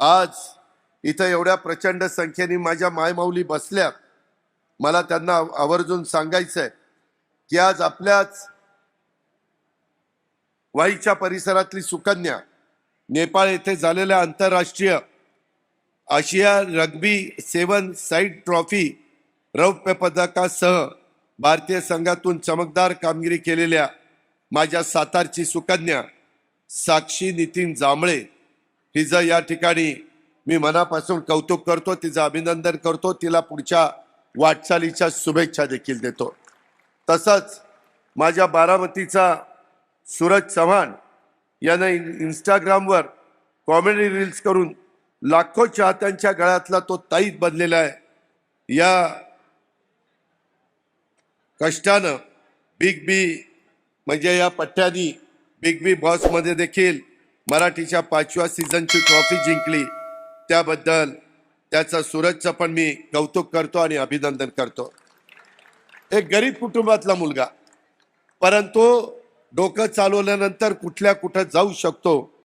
आज इथं एवढ्या प्रचंड संख्येने माझ्या मायमाऊली बसल्या. मला त्यांना आवर्जून सांगायचं आहे की आज आपल्याच वाईच्या परिसरातली सुकन्या नेपाळ येथे झालेल्या आंतरराष्ट्रीय आशिया रग्बी सेवन साईड ट्रॉफी रौप्य पदकासह भारतीय संघातून चमकदार कामगिरी केलेल्या माझ्या सातारची सुकन्या साक्षी नितीन जांभळे हिचं या ठिकाणी मी मनापासून कौतुक करतो तिचं अभिनंदन करतो तिला पुढच्या वाटचालीच्या शुभेच्छा देखील देतो. तसंच माझ्या बारामतीचा सूरज चव्हाण यानं इन- इंस्टाग्रामवर कॉमेडी रील्स करून लाखो चाहत्यांच्या गळ्यातला तो ताईत बनलेला आहे. या कष्टानं बिग बी म्हणजे या पट्ट्यानी बिग बी बॉसमध्ये देखील मराठीच्या पाचव्या सीझनची ट्रॉफी जिंकली. त्याबद्दल त्याचं सूरजचं पण मी कौतुक करतो आणि अभिनंदन करतो. एक गरीब कुटुंबातला मुलगा. परंतु डोकं चालवल्यानंतर कुठल्या कुठं जाऊ शकतो